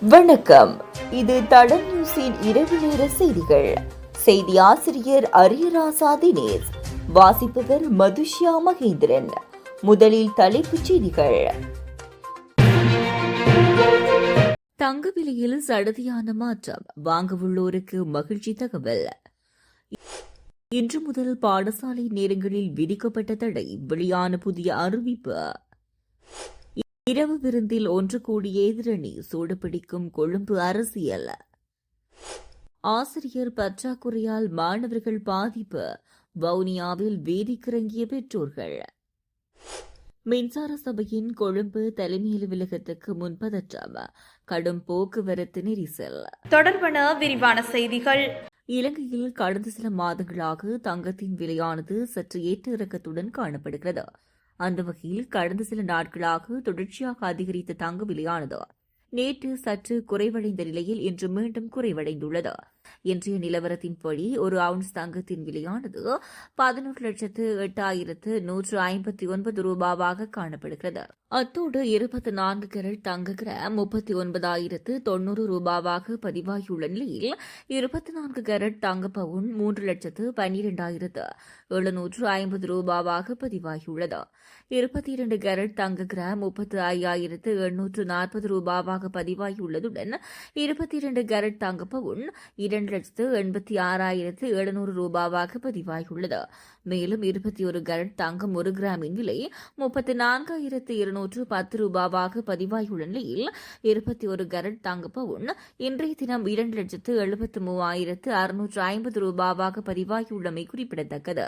வணக்கம். இது தடம் நியூஸின் இரவு நேர செய்திகள். செய்தி ஆசிரியர் அரியராசா தினேஷ். வாசிப்பவர் மதுஷ்யா மகேந்திரன். முதலில் தலைப்புச் செய்திகள். தங்க விலையில் சடதியான மாற்றம். வாங்க உள்ளோருக்கு மகிழ்ச்சி தகவல். இன்று முதல் பாடசாலை நேரங்களில் விதிக்கப்பட்ட தடை. வெளியான புதிய அறிவிப்பு. இரவு விருந்தில் ஒன்று கூடிய எதிரணி சூடுபிடிக்கும் கொழும்பு அரசியல். ஆசிரியர் பற்றாக்குறையால் மாணவர்கள் பாதிப்பு வவுனியாவில் வீதிக்கிறங்கிய பெற்றோர்கள். மின்சார சபையின் கொழும்பு தலைமை அலுவலகத்துக்கு முன்பதற்றம் கடும் போக்குவரத்து நெரிசல். தொடர்பான விரிவான செய்திகள். இலங்கையில் கடந்த சில மாதங்களாக தங்கத்தின் விலையானது சற்று ஏற்ற இறக்கத்துடன் காணப்படுகிறது. அந்த வகையில் கடந்த சில நாட்களாக தொடர்ச்சியாக அதிகரித்த தங்க விலையானது. நேற்று சற்று குறைவடைந்த நிலையில் இன்று மீண்டும் குறைவடைந்துள்ளது. இன்றைய நிலவரத்தின்படி ஒரு அவுன்ஸ் தங்கத்தின் விலையானது பதினொரு லட்சத்து எட்டாயிரத்து நூற்று ஐம்பத்தி ஒன்பது ரூபாவாக காணப்படுகிறது. அத்தோடு இருபத்தி நான்கு கேரட் தங்க கிராம் முப்பத்தி ஒன்பதாயிரத்து தொன்னூறு ரூபாவாக பதிவாகியுள்ள நிலையில் இருபத்தி நான்கு கேரட் தங்க பவுன் மூன்று லட்சத்து பன்னிரெண்டாயிரத்து எழுநூற்று ஐம்பது ரூபாவாக பதிவாகியுள்ளது. இருபத்தி இரண்டு கேரட் தங்க கிராம் முப்பத்து ஐயாயிரத்து எண்ணூற்று நாற்பது ரூபாவாக பதிவாகியுள்ளதுடன் இருபத்தி இரண்டு கேரட் தங்க பவுன் இரண்டு லட்சத்து எண்பத்தி ஆறாயிரத்து எழுநூறு ரூபாவாக பதிவாகியுள்ளது. மேலும் இருபத்தி ஒரு கேரட் தங்கம் ஒரு கிராமின் விலை முப்பத்தி நான்காயிரத்து இருநூற்று பத்து ரூபாவாக பதிவாகியுள்ள நிலையில் இருபத்தி ஒரு கரட் தங்க பவுன் இன்றைய தினம் இரண்டு லட்சத்து எழுபத்து மூவாயிரத்து அறுநூற்று ஐம்பது ரூபாவாக பதிவாகியுள்ளமை குறிப்பிடத்தக்கது.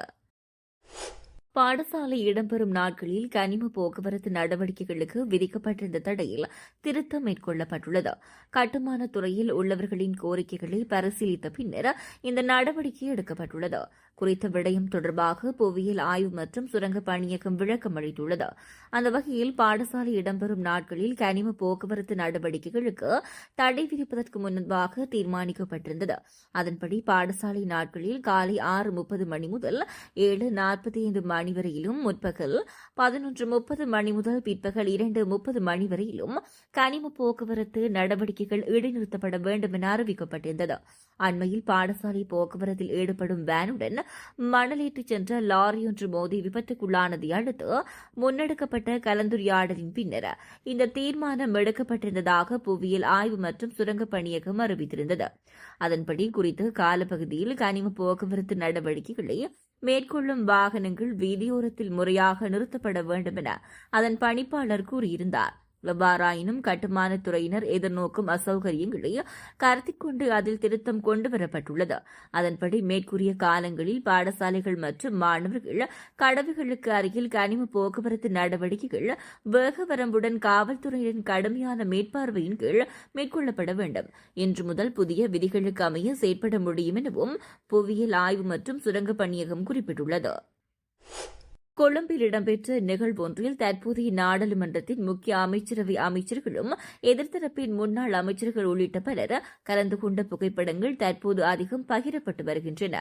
பாடசாலை இடம்பெறும் நாட்களில் கனிம போக்குவரத்து நடவடிக்கைகளுக்கு விதிக்கப்பட்டிருந்த தடையில் திருத்தம் மேற்கொள்ளப்பட்டுள்ளது. கட்டுமான துறையில் உள்ளவர்களின் கோரிக்கைகளை பரிசீலித்த பின்னர் இந்த நடவடிக்கை எடுக்கப்பட்டுள்ளது. குறித்த விடயம் தொடர்பாக புவியியல் ஆய்வு மற்றும் சுரங்க பணியகம் விளக்கம் அளித்துள்ளது. அந்த வகையில் பாடசாலை இடம்பெறும் நாட்களில் கனிம போக்குவரத்து நடவடிக்கைகளுக்கு தடை விதிப்பதற்கு முன்பாக தீர்மானிக்கப்பட்டிருந்தது. அதன்படி பாடசாலை நாட்களில் காலை ஆறு முப்பது மணி முதல் ஏழு நாற்பத்தி ஐந்து மணி வரையிலும் முற்பகல் பதினொன்று முப்பது மணி முதல் பிற்பகல் இரண்டு முப்பது மணி வரையிலும் கனிம போக்குவரத்து நடவடிக்கைகள் இடைநிறுத்தப்பட வேண்டும் என அறிவிக்கப்பட்டிருந்தது. அண்மையில் பாடசாலை போக்குவரத்தில் ஈடுபடும் வேனுடன் மணலேற்றிச் சென்ற லாரி ஒன்று மோதி விபத்துக்குள்ளானதை அடுத்து முன்னெடுக்கப்பட்ட கலந்துரையாடலின் பின்னர் இந்த தீர்மானம் எடுக்கப்பட்டிருந்ததாக புவியியல் ஆய்வு மற்றும் சுரங்கப் பணியகம் அறிவித்திருந்தது. அதன்படி குறித்து காலப்பகுதியில் கனிம போக்குவரத்து நடவடிக்கைகளை மேற்கொள்ளும் வாகனங்கள் வீதியோரத்தில் முறையாக நிறுத்தப்பட வேண்டும் என அதன் பணிப்பாளர் கூறியிருந்தார். எவ்வாறாயினும் கட்டுமானத் துறையினர் எதிர்நோக்கும் அசௌகரியங்களை கருத்தில் கொண்டு அதில் திருத்தம் கொண்டு வரப்பட்டுள்ளது. அதன்படி மேற்கூறிய காலங்களில் பாடசாலைகள் மற்றும் மாணவர்கள் கடவுகளுக்கு அருகில் கனிம போக்குவரத்து நடவடிக்கைகள் வேக வரம்புடன் காவல்துறையினரின் கடுமையான மேற்பார்வையின் கீழ் மேற்கொள்ளப்பட வேண்டும். இன்று முதல் புதிய விதிகளுக்கு அமைய செயற்பட முடியும் எனவும் புவியியல் ஆய்வு மற்றும் சுரங்கப் பணியகம் குறிப்பிட்டுள்ளது. கொழும்பில் இடம்பெற்ற நிகழ்வொன்றில் தற்போதைய நாடாளுமன்றத்தின் முக்கிய அமைச்சரவை அமைச்சர்களும் எதிர்த்தரப்பின் முன்னாள் அமைச்சர்கள் உள்ளிட்ட பலர் கலந்து கொண்ட புகைப்படங்கள் தற்போது அதிகம் பகிரப்பட்டு வருகின்றன.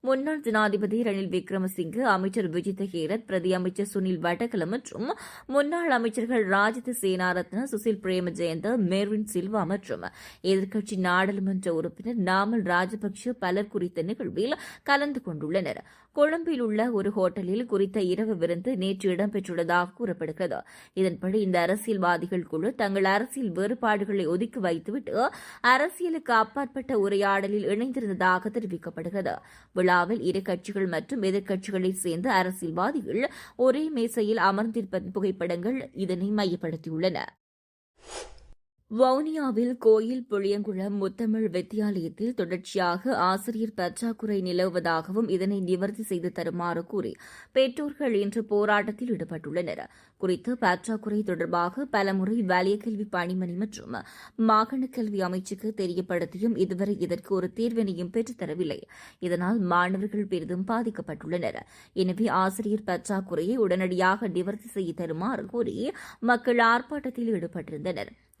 முன்னாள் ஜனாதிபதி ரணில் விக்ரமசிங்கே அமைச்சர் விஜித ஹேரத் பிரதி அமைச்சர் சுனில் வடகல மற்றும் முன்னாள் அமைச்சர்கள் ராஜித சேனாரத்ன சுசில் பிரேமஜெயந்த மேர்வின் சில்வா மற்றும் எதிர்க்கட்சி நாடாளுமன்ற உறுப்பினர் நாமல் ராஜபக்ஷ பலர் குறித்த நிகழ்வில் கலந்து கொண்டுள்ளனர். கொழும்பில் உள்ள ஒரு ஹோட்டலில் குறித்த இரு இரவு விருந்து நேற்று இடம்பெற்றுள்ளதாக கூறப்படுகிறது. இதன்படி இந்த அரசியல்வாதிகள் குழு தங்கள் அரசியல் வேறுபாடுகளை ஒதுக்கி வைத்துவிட்டு அரசியலுக்கு அப்பாற்பட்ட உரையாடலில் இணைந்திருந்ததாக தெரிவிக்கப்படுகிறது. விழாவில் இரு கட்சிகள் மற்றும் எதிர்க்கட்சிகளைச் சேர்ந்த அரசியல்வாதிகள் ஒரே மேசையில் அமர்ந்திருப்ப புகைப்படங்கள் இதனை மையப்படுத்தியுள்ளன. வவுனியாவில் கோயில் புளியங்குளம் முத்தமிழ் வித்தியாலயத்தில் தொடர்ச்சியாக ஆசிரியர் பற்றாக்குறை நிலவுவதாகவும் இதனை நிவர்த்தி செய்து தருமாறு கூறி பெற்றோர்கள் இன்று போராட்டத்தில் ஈடுபட்டுள்ளனர். குறித்து பற்றாக்குறை தொடர்பாக பலமுறை வலய கல்வி பணிமணி மற்றும் மாகாண கல்வி அமைச்சுக்கு தெரியப்படுத்தியும் இதுவரை இதற்கு ஒரு தீர்வினையும் பெற்றுத்தரவில்லை இதனால் மாணவர்கள் பெரிதும் பாதிக்கப்பட்டுள்ளனர். எனவே ஆசிரியர் பற்றாக்குறையை உடனடியாக நிவர்த்தி செய்து தருமாறு கூறி மக்கள் ஆர்ப்பாட்டத்தில்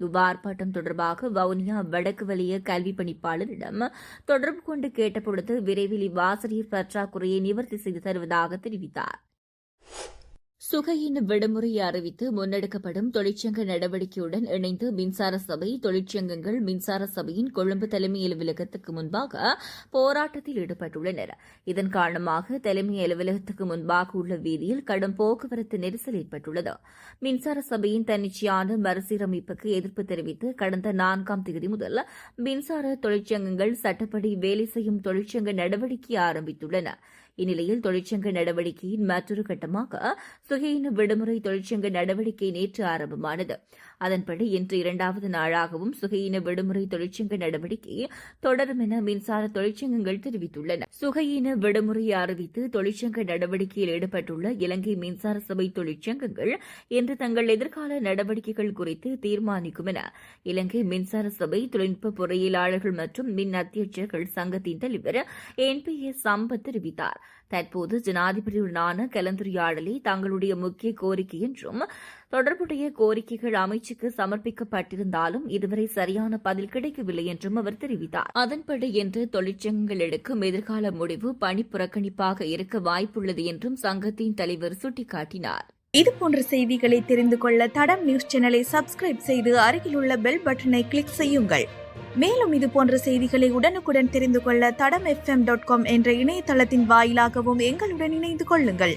ஈடுபட்டிருந்தனர் இவ்வார்ப்பாட்டம் தொடர்பாக வவுனியா வடக்கு வலிய கல்வி பணிப்பாளரிடம் தொடர்பு கொண்டு கேட்டபொழுது விரைவில் இவ்வாசிரியர் பற்றாக்குறையை நிவர்த்தி செய்து தருவதாக தெரிவித்தார். சுகையின் விடுமுறை அறிவித்து முன்னெடுக்கப்படும் தொழிற்சங்க நடவடிக்கையுடன் இணைந்து மின்சார சபை தொழிற்சங்கங்கள் மின்சார சபையின் கொழும்பு தலைமை அலுவலகத்துக்கு முன்பாக போராட்டத்தில் ஈடுபட்டுள்ளனர். இதன் காரணமாக தலைமை அலுவலகத்துக்கு முன்பாக உள்ள வீதியில் கடும் போக்குவரத்து நெரிசல் ஏற்பட்டுள்ளது. மின்சார சபையின் தன்னிச்சையான மறுசீரமைப்புக்கு எதிர்ப்பு தெரிவித்து கடந்த நான்காம் தேதி முதல் மின்சார தொழிற்சங்கங்கள் சட்டப்படி வேலை செய்யும் தொழிற்சங்க நடவடிக்கை ஆரம்பித்துள்ளன. இந்நிலையில் தொழிற்சங்க நடவடிக்கையின் மற்றொரு கட்டமாக சுகையின விடுமுறை தொழிற்சங்க நடவடிக்கை நேற்று ஆரம்பமானது. அதன்படி இன்று இரண்டாவது நாளாகவும் சுகையின விடுமுறை தொழிற்சங்க நடவடிக்கை தொடரும் என மின்சார தொழிற்சங்கங்கள் தெரிவித்துள்ளன. சுகையின விடுமுறை அறிவித்து தொழிற்சங்க நடவடிக்கையில் ஈடுபட்டுள்ள இலங்கை மின்சார சபை தொழிற்சங்கங்கள் இன்று தங்கள் எதிர்கால நடவடிக்கைகள் குறித்து தீர்மானிக்கும் என இலங்கை மின்சார சபை தொழில்நுட்ப பொறியியலாளர்கள் மற்றும் மின் அத்தியட்சர்கள் சங்கத்தின் தலைவர் என் பி எஸ் சம்பத் தெரிவித்தார். தற்போது ஜனாதிபதியுடனான கலந்துரையாடலே தங்களுடைய முக்கிய கோரிக்கை என்றும் தொடர்புடைய கோரிக்கைகள் அமைச்சுக்கு சமர்ப்பிக்கப்பட்டிருந்தாலும் இதுவரை சரியான பதில் கிடைக்கவில்லை என்றும் அவர் தெரிவித்தார். அதன்படி இன்று தொழிற்சங்கங்கள் எடுக்கும் எதிர்கால முடிவு பணி புறக்கணிப்பாக இருக்க வாய்ப்புள்ளது என்றும் சங்கத்தின் தலைவர் சுட்டிக்காட்டினார். இது போன்ற செய்திகளை தெரிந்து கொள்ள தடம் நியூஸ் சேனலை சப்ஸ்கிரைப் செய்து அருகிலுள்ள பெல் பட்டனை கிளிக் செய்யுங்கள். மேலும் இது போன்ற செய்திகளை உடனுக்குடன் தெரிந்து கொள்ள தடம் எஃப்எம் டாட் காம் என்ற இணையதளத்தின் வாயிலாகவும் எங்களுடன் இணைந்து கொள்ளுங்கள்.